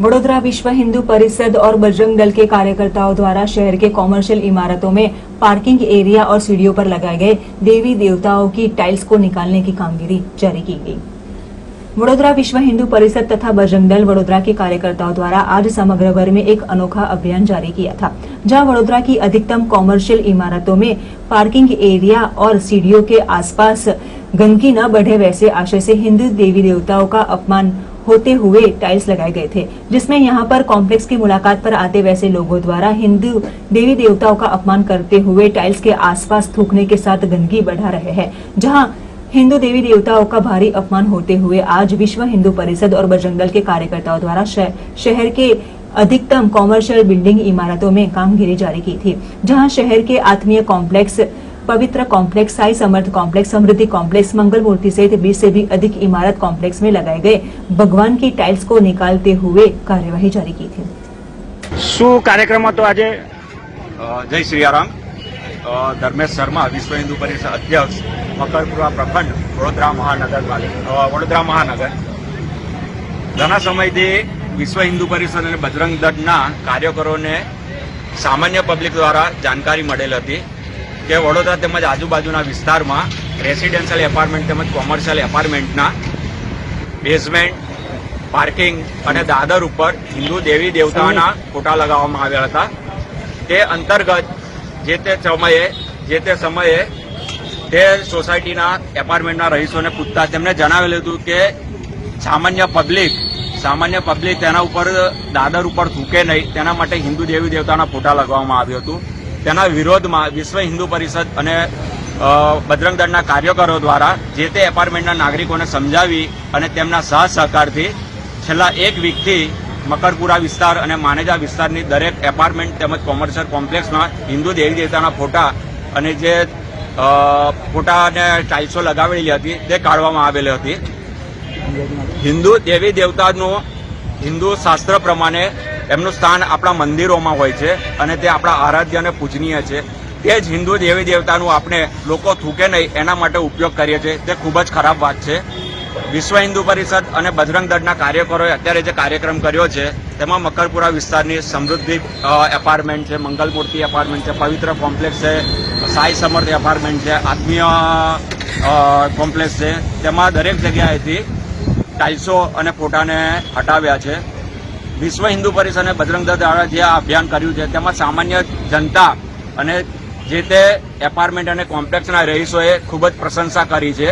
वडोदरा विश्व हिंदू परिषद और बजरंग दल के कार्यकर्ताओं द्वारा शहर के कॉमर्शियल इमारतों में पार्किंग एरिया और सीढ़ियों पर लगाए गए देवी देवताओं की टाइल्स को निकालने की कामगिरी जारी की गई। वडोदरा विश्व हिंदू परिषद तथा बजरंग दल वडोदरा के कार्यकर्ताओं द्वारा आज समग्र भर में एक अनोखा अभियान जारी किया था, जहाँ वडोदरा की अधिकतम कॉमर्शियल इमारतों में पार्किंग एरिया और सीढ़ियों के आसपास गंदगी न बढ़े वैसे आशय से हिंदू देवी देवताओं का अपमान होते हुए टाइल्स लगाए गए थे, जिसमें यहाँ पर कॉम्प्लेक्स की मुलाकात पर आते वैसे लोगों द्वारा हिंदू देवी देवताओं का अपमान करते हुए टाइल्स के आसपास थूकने के साथ गंदगी बढ़ा रहे हैं, जहाँ हिंदू देवी देवताओं का भारी अपमान होते हुए आज विश्व हिंदू परिषद और बजरंग दल के कार्यकर्ताओं द्वारा शह- शहर के अधिकतम कॉमर्शियल बिल्डिंग इमारतों में कामगिरी जारी की थी, जहाँ शहर के Atmiya complex Pavitra complex Sai Samarth complex Samruddhi complex Mangal Murti सहित बीस से भी अधिक इमारत कॉम्प्लेक्स में लगाए गए भगवान की टाइल्स को निकालते हुए कार्यवाही जारी की थी શું કાર્યક્રમ હતો આજે અ, જય શ્રીરામ અ, ધર્મેશ શર્મા વિશ્વ હિન્દુ પરિષદ અધ્યક્ષ મકરપુરા પ્રખંડ વડોદરા મહાનગરપાલિકા અ, વડોદરા મહાનગર ઘણા સમયથી વિશ્વ હિન્દુ પરિષદ અને બજરંગ દળના કાર્યકરોને સામાન્ય પબ્લિક દ્વારા જાણકારી મળેલ હતી કે વડોદરા તેમજ આજુબાજુના વિસ્તારમાં રેસિડેન્શિયલ એપાર્ટમેન્ટ તેમજ કોમર્શિયલ એપાર્ટમેન્ટના બેઝમેન્ટ પાર્કિંગ અને દાદર ઉપર હિન્દુ દેવી દેવતાના ફોટા લગાવવામાં આવ્યા હતા. તે અંતર્ગત જે તે સમયે જે તે સમયે તે સોસાયટીના એપાર્ટમેન્ટના રહીશોને પૂછતા તેમણે જણાવેલું હતું કે સામાન્ય પબ્લિક સામાન્ય પબ્લિક તેના ઉપર દાદર ઉપર થૂકે નહીં તેના માટે હિન્દુ દેવી દેવતાના ફોટા લગાવવામાં આવ્યું હતું. તેના વિરોધમાં વિશ્વ હિન્દુ પરિષદ અને બજરંગ દળના કાર્યકરો દ્વારા જે તે એપાર્ટમેન્ટના નાગરિકોને સમજાવી અને તેમના સહ સહકારથી છેલ્લા એક વીકથી મકરપુરા વિસ્તાર અને માનેજા વિસ્તારની દરેક એપાર્ટમેન્ટ તેમજ કોમર્શિયલ કોમ્પ્લેક્સમાં હિન્દુ દેવી દેવતાના ફોટા અને જે ફોટા અને ટાઇલ્સો લગાવેલી હતી તે કાઢવામાં આવેલી હતી. હિન્દુ દેવી દેવતાનું હિન્દુ શાસ્ત્ર પ્રમાણે એમનું સ્થાન આપણા મંદિરોમાં હોય છે અને તે આપણા આરાધ્ય અને પૂજનીય છે. તે જ હિન્દુ દેવી દેવતાનું આપણે લોકો થૂકે નહીં, એના માટે ઉપયોગ કરીએ છીએ. તે ખૂબ જ ખરાબ વાત છે. વિશ્વ હિન્દુ પરિષદ અને બજરંગ દળના કાર્યકરોએ અત્યારે જે કાર્યક્રમ કર્યો છે, તેમાં મકરપુરા વિસ્તારની સમૃદ્ધિ એપાર્ટમેન્ટ છે, મંગલમૂર્તિ એપાર્ટમેન્ટ છે, પવિત્ર કોમ્પ્લેક્સ છે, સાઈ સમર્થ એપાર્ટમેન્ટ છે, આત્મીય કોમ્પ્લેક્સ છે. તેમાં દરેક જગ્યાએથી ટાઇલ્સો અને ફોટાને હટાવ્યા છે. વિશ્વ હિન્દુ પરિષદ અને બજરંગ દ્વારા જે અભિયાન કર્યું છે, તેમાં સામાન્ય જનતા અને જે તે એપાર્ટમેન્ટ અને કોમ્પ્લેક્ષના રહીશોએ ખૂબ જ પ્રશંસા કરી છે.